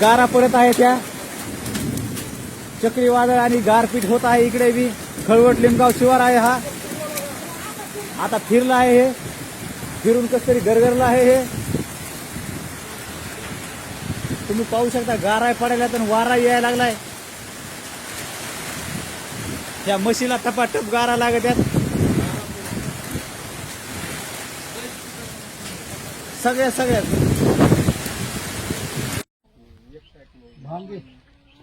गारा पडत आहे त्या चक्रीवादळ आणि गारपीट होत आहे इकडे बी. खळवट लिमगाव शिवार आहे हा. आता फिरला आहे हे. फिरून कस तरी गरगरला आहे हे. तुम्ही पाहू शकता गारा पडायला तर वारा यायला लागलाय. त्या म्हशीला टपाटप गारा लागत आहेत सगळ्या सगळ्यात भांगे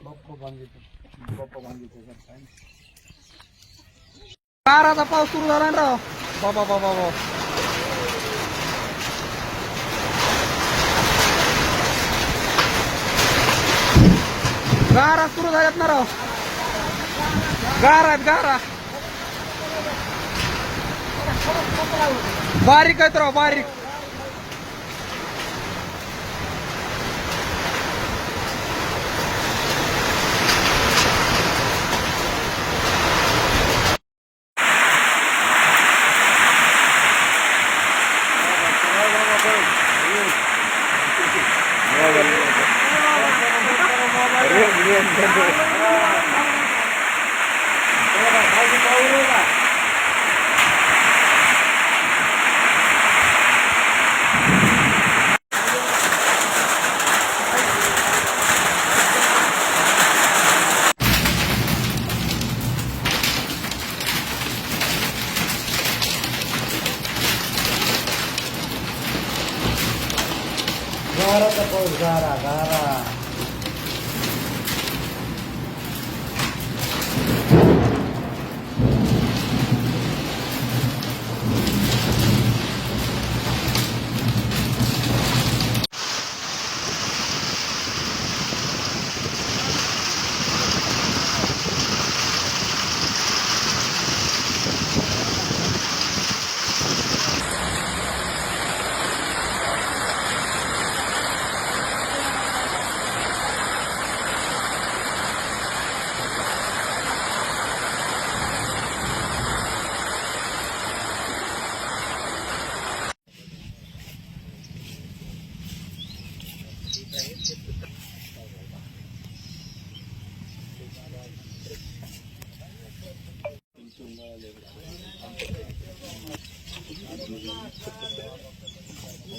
बाप्पा भांगे बाप्पा भांगे गाराचा पाऊस सुरू झाला ना राव. बाबा बाबा बाबा. गारा सुरू झाल्यात ना राव. गारा आहेत गारा. बारीक आहेत राव बारीक.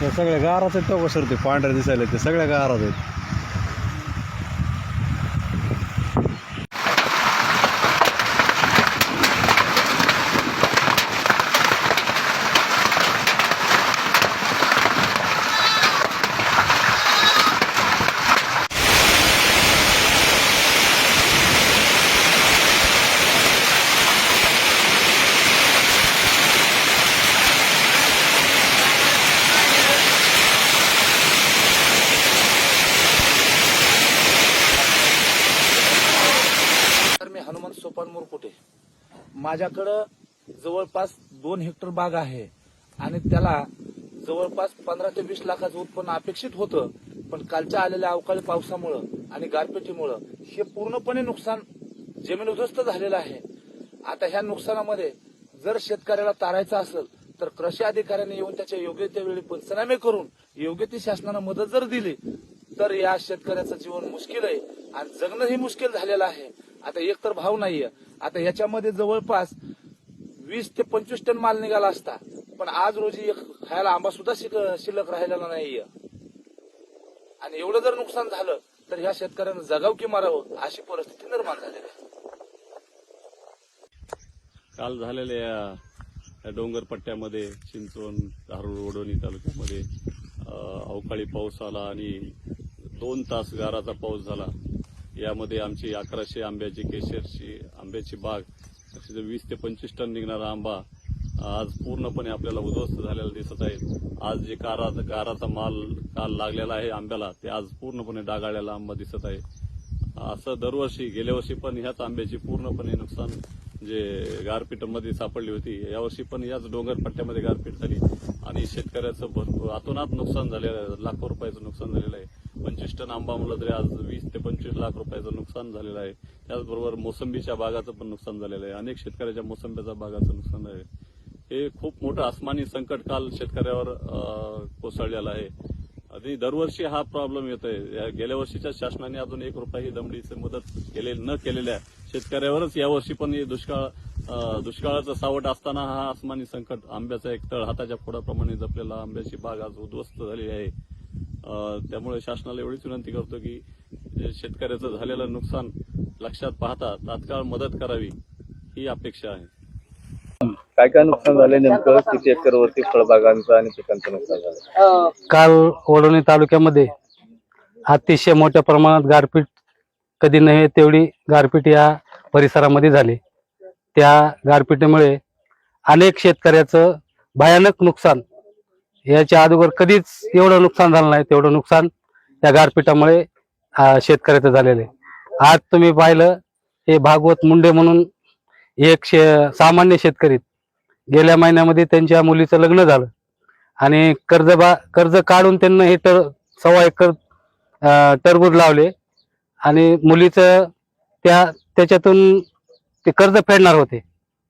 त्या सगळ्या गारात आहेत तो सर ते पांढऱ्या दिसायला ते सगळ्या गारात आहेत तर मी हनुमंत सोपान मुरकुटे माझ्याकडं जवळपास दोन हेक्टर बाग आहे. आणि त्याला जवळपास पंधरा ते वीस लाखाचं उत्पन्न अपेक्षित होतं. पण कालच्या आलेल्या अवकाळी पावसामुळं आणि गारपिटीमुळं हे पूर्णपणे नुकसान जमीन उद्ध्वस्त झालेलं आहे. आता ह्या नुकसानामध्ये जर शेतकऱ्याला तारायचं असेल तर कृषी अधिकाऱ्यांनी येऊन त्याच्या योग्य त्या वेळी पंचनामे करून योग्य ती शासनानं मदत जर दिली तर या शेतकऱ्याचं जीवन मुश्किल आहे. आणि जगणंही मुश्किल झालेलं आहे. आता एक तर भाव नाहीये. आता याच्यामध्ये जवळपास वीस ते पंचवीस टन माल निघाला असता. पण आज रोजी एक खायला आंबा सुद्धा शिल्लक राहिलेला नाहीये. आणि एवढं जर नुकसान झालं तर ह्या शेतकऱ्यांना जगाव की मारावं अशी परिस्थिती निर्माण झालेली आहे. काल झालेल्या या डोंगर पट्ट्यामध्ये चिंचवण धारूर ओढोणी तालुक्यामध्ये अवकाळी पाऊस आला आणि दोन तास गाराचा पाऊस झाला. यामध्ये आमची अकराशे आंब्याची केशरची आंब्याची बाग अशी वीस ते पंचवीस टन निघणारा आंबा आज पूर्णपणे आपल्याला उद्ध्वस्त झालेला दिसत आहे. आज जे कारा गाराचा माल काल लागलेला आहे आंब्याला ते आज पूर्णपणे डागाळलेला आंबा दिसत आहे. असं दरवर्षी गेल्या वर्षी पण ह्याच आंब्याची पूर्णपणे नुकसान जे गारपीटमध्ये सापडली होती यावर्षी पण याच डोंगर पट्ट्यामध्ये गारपीट झाली. आणि शेतकऱ्याचं भरपूर आतोनात नुकसान झालेलं आहे लाखो रुपयाचं नुकसान झालेलं आहे. पंचवीस टन आंबा म्हणलं तरी आज पंचवीस लाख रुपयाचं नुकसान झालेलं आहे. त्याचबरोबर मोसंबीच्या बागाचं पण नुकसान झालेलं आहे. अनेक शेतकऱ्याच्या मोसंबीच्या बागाचं नुकसान आहे. हे खूप मोठं आसमानी संकट काल शेतकऱ्यावर कोसळलेलं आहे. आणि दरवर्षी हा प्रॉब्लेम येतोय. गेल्या वर्षीच्या शासनाने अजून एक रुपयाही दमडीची मदत केले न केलेल्या शेतकऱ्यावरच यावर्षी पण दुष्काळ दुष्काळाचं सावट असताना हा आसमानी संकट आंब्याचा एक तळ हाताच्या फोडाप्रमाणे जपलेला आंब्याची बाग आज उद्ध्वस्त झाली आहे. त्यामुळे शासनाला एवढीच विनंती करतो की शेतकऱ्याचं झालेलं नुकसान लक्षात पाहता तात्काळ मदत करावी ही अपेक्षा आहे. काय काय नुकसान झाले नेमकं? किती एकरवरती फळबागांचं आणि पिकांचं नुकसान झालं काल वडवणी तालुक्यामध्ये अतिशय मोठ्या प्रमाणात गारपीट कधी नव्हे तेवढी गारपीट या परिसरामध्ये झाली. त्या गारपीटीमुळे अनेक शेतकऱ्याचं भयानक नुकसान याच्या अगोदर कधीच एवढं नुकसान झालं नाही तेवढं नुकसान या गारपीटामुळे हा शेतकऱ्याचं झालेलं आहे. आज तुम्ही पाहिलं हे भागवत मुंडे म्हणून एक शे सामान्य शेतकरी गेल्या महिन्यामध्ये त्यांच्या मुलीचं लग्न झालं. आणि कर्ज बा कर्ज काढून त्यांना हे टर सव्वा एकर टरबूज लावले. आणि मुलीचं त्या त्याच्यातून ते कर्ज फेडणार होते.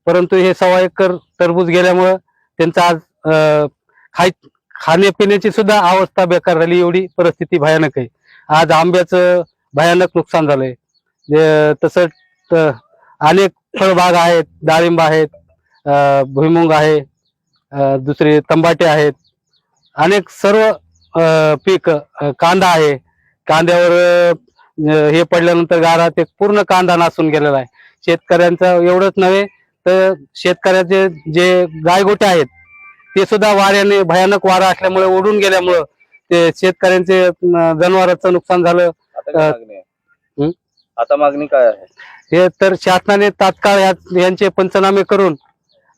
परंतु हे सव्वा एकर टरबूज गेल्यामुळं त्यांचं आज खाय खाण्यापिण्याची सुद्धा अवस्था बेकार झाली. एवढी परिस्थिती भयानक आहे. आज आंब्याचं भयानक नुकसान झालंय. जे- तसं अनेक फळबाग आहेत डाळिंब आहेत भुईमुंग आहे दुसरे तंबाटे आहेत. अनेक सर्व पीक कांदा आहे. कांद्यावर हे पडल्यानंतर गारा ते पूर्ण कांदा नासून गेलेला आहे. शेतकऱ्यांचं एवढंच नव्हे तर शेतकऱ्याचे जे गायगोटे आहेत ते सुद्धा वाऱ्याने भयानक वारा असल्यामुळे ओढून गेल्यामुळं ते शेतकऱ्यांचे जनावरांचं नुकसान झालं. आता मागणी आहे? हं? आता मागणी काय आहे? हे तर शासनाने तात्काळ या- यांचे पंचनामे करून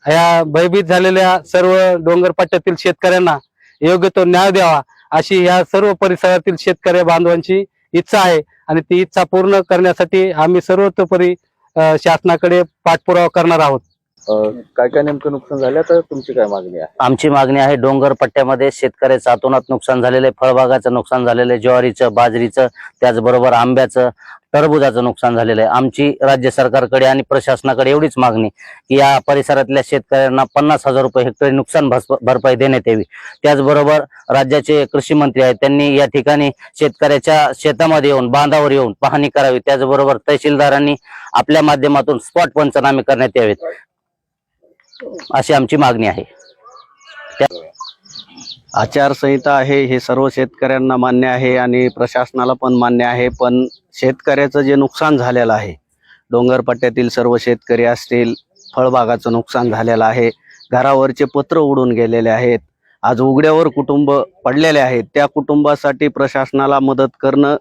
या भयभीत झालेल्या सर्व डोंगर पट्ट्यातील शेतकऱ्यांना योग्य तो न्याय द्यावा अशी या सर्व परिसरातील शेतकरी बांधवांची इच्छा आहे आणि ती इच्छा पूर्ण करण्यासाठी आम्ही सर्वतोपरी अ, शासनाकडे पाठपुरावा करणार आहोत. काय काय नेमकं नुकसान झालं? तर तुमची काय मागणी आहे? आमची मागणी आहे डोंगर पट्ट्यामध्ये शेतकऱ्याचं अतोनात नुकसान झालेलं आहे फळबागाचं नुकसान झालेलं आहे ज्वारीचं बाजरीचं त्याचबरोबर आंब्याचं टरबुजाचं नुकसान झालेलं आहे. आमची राज्य सरकारकडे आणि प्रशासनाकडे एवढीच मागणी की या परिसरातल्या शेतकऱ्यांना पन्नास हजार रुपये हेक्टरी नुकसान भरपाई देण्यात यावी. त्याचबरोबर राज्याचे कृषी मंत्री आहेत त्यांनी या ठिकाणी शेतकऱ्याच्या शेतामध्ये येऊन बांधावर येऊन पाहणी करावी. त्याचबरोबर तहसीलदारांनी आपल्या माध्यमातून स्पॉट पंचनामे करण्यात यावेत. अशी आमची मागणी आहे. आचारसंहिता आहे हे सर्व शेतकऱ्यांना मान्य आहे आणि प्रशासनाला पण मान्य आहे पण शेतकऱ्याचं जे नुकसान झालेलं आहे डोंगरपट्ट्यातील सर्व शेतकरी असतील फळबागाचं नुकसान झालेलं आहे घरावरचे पत्र उडून गेलेले आहेत आज उघड्यावर कुटुंब पडलेले आहेत त्या कुटुंबासाठी प्रशासनाला मदत करणं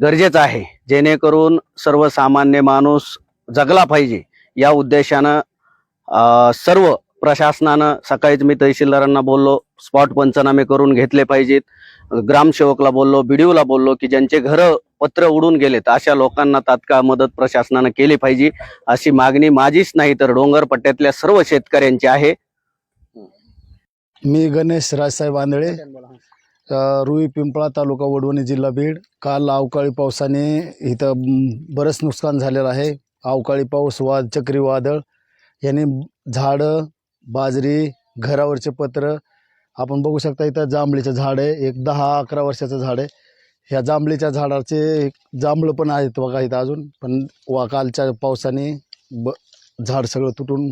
गरजेचं आहे जेणेकरून सर्वसामान्य माणूस जगला पाहिजे या उद्देशानं सर्व प्रशासनानं सकाळीच मी तहसीलदारांना बोललो स्पॉट पंचनामे करून घेतले पाहिजेत. ग्रामसेवकला बोललो बीडीओला बोललो की ज्यांचे घरं पत्र उडून गेलेत अशा लोकांना तात्काळ मदत प्रशासनानं केली पाहिजे. अशी मागणी माझीच नाही तर डोंगर पट्ट्यातल्या सर्व शेतकऱ्यांची आहे. मी गणेश राजसाहेब आंधळे रुई पिंपळा तालुका वडवणी जिल्हा बीड. काल अवकाळी पावसाने इथं बरंच नुकसान झालेलं आहे. अवकाळी पाऊस वाद चक्रीवादळ याने झाडं बाजरी घरावरचे पत्र आपण बघू शकता इथं जांभळीचं झाड आहे. एक दहा अकरा वर्षाचं झाड आहे. ह्या जांभळीच्या झाडाचे एक जांभळं पण आहेत बघा इथं अजून. पण वा कालच्या पावसाने ब झाड सगळं तुटून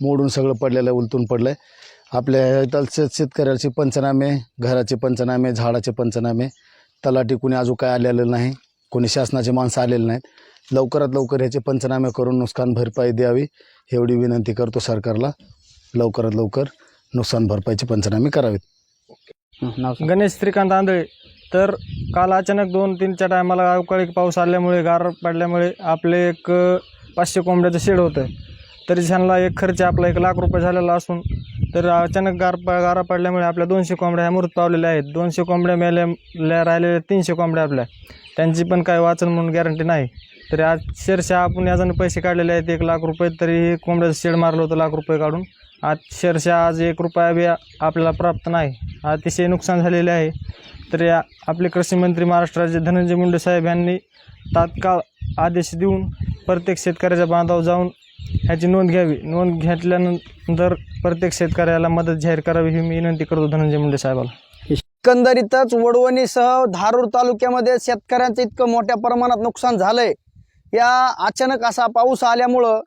मोडून सगळं पडलेलं आहे उलटून पडलं आहे आपल्या इथं शेतकऱ्याचे पंचनामे घराचे पंचनामे झाडाचे पंचनामे तलाठी कुणी अजून काय आलेलं नाही. कोणी शासनाचे माणसं आलेले नाहीत. लवकरात लवकर ह्याचे पंचनामे करून नुकसान भरपाई द्यावी एवढी विनंती करतो सरकारला. लवकरात लवकर नुकसान भरपाईचे पंचनामे करावेत. गणेश श्रीकांत आंधळे तर काल अचानक दोन तीनच्या टायमाला अवकाळी पाऊस आल्यामुळे गार पडल्यामुळे आपले एक पाचशे कोंबड्याचं शेड होतं. तरी त्यांना एक खर्च आपला एक लाख रुपये झालेला असून तर अचानक गार प गारा पडल्यामुळे आपल्या दोनशे कोंबड्या ह्या मृत पावलेल्या आहेत. दोनशे कोंबड्या मेल्या राहिलेल्या तीनशे कोंबड्या आपल्या. त्यांची पण काय वाचन म्हणून गॅरंटी नाही. तरी आज अक्षरशः आपण याच्यानं पैसे काढलेले आहेत एक लाख रुपये तरी हे कोंबड्याचं शेड मारलं होतं लाख रुपये काढून. अक्षरशः आज एक रुपया बी आपल्याला प्राप्त नाही. अतिशय नुकसान झालेले आहे. तर या आपले कृषी मंत्री महाराष्ट्राचे धनंजय मुंडे साहेब यांनी तात्काळ आदेश देऊन प्रत्येक शेतकऱ्याच्या बांधावर जाऊन ह्याची नोंद घ्यावी. नोंद घेतल्यानंतर प्रत्येक शेतकऱ्याला मदत जाहीर करावी ही मी विनंती करतो धनंजय मुंडे साहेबाला. एकंदरीतच वडवणीसह धारूर तालुक्यामध्ये शेतकऱ्यांचं इतकं मोठ्या प्रमाणात नुकसान झालंय. या अचानक असा पाऊस आल्यामुळं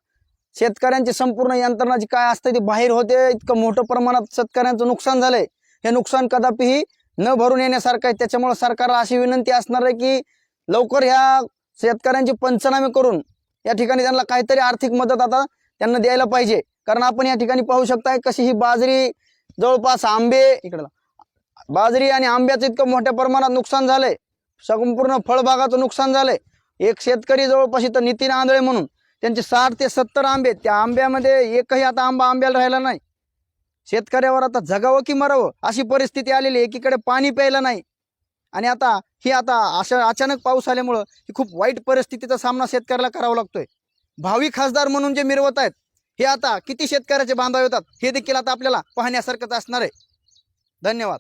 शेतकऱ्यांची संपूर्ण यंत्रणा जी काय असते ती बाहेर होते. इतकं मोठं प्रमाणात शेतकऱ्यांचं नुकसान झालंय. हे नुकसान कदापिही न भरून येण्यासारखं आहे. त्याच्यामुळं सरकारला अशी विनंती असणार आहे की लवकर ह्या शेतकऱ्यांची पंचनामे करून या ठिकाणी त्यांना काहीतरी आर्थिक मदत आता त्यांना द्यायला पाहिजे. कारण आपण या ठिकाणी पाहू शकताय कशी ही बाजरी जवळपास आंबे इकडला बाजरी आणि आंब्याचं इतकं मोठ्या प्रमाणात नुकसान झालंय. संपूर्ण फळबागाचं नुकसान झालंय. एक शेतकरी जवळपास इथं नितीन आंधळे म्हणून त्यांचे साठ ते सत्तर आंबे त्या आंब्यामध्ये एकही आता आंबा आंब्याला राहिला नाही. शेतकऱ्यावर आता जगावं की मरावं अशी परिस्थिती आलेली आहे. एकीकडे पाणी प्यायला नाही. आणि आता ही आता अशा अचानक पाऊस आल्यामुळं ही खूप वाईट परिस्थितीचा सामना शेतकऱ्याला करावा लागतोय. भावी खासदार म्हणून जे मिरवत आहेत हे आता किती शेतकऱ्याचे बांधाव येतात हे देखील आता आपल्याला पाहण्यासारखंच असणार आहे. धन्यवाद.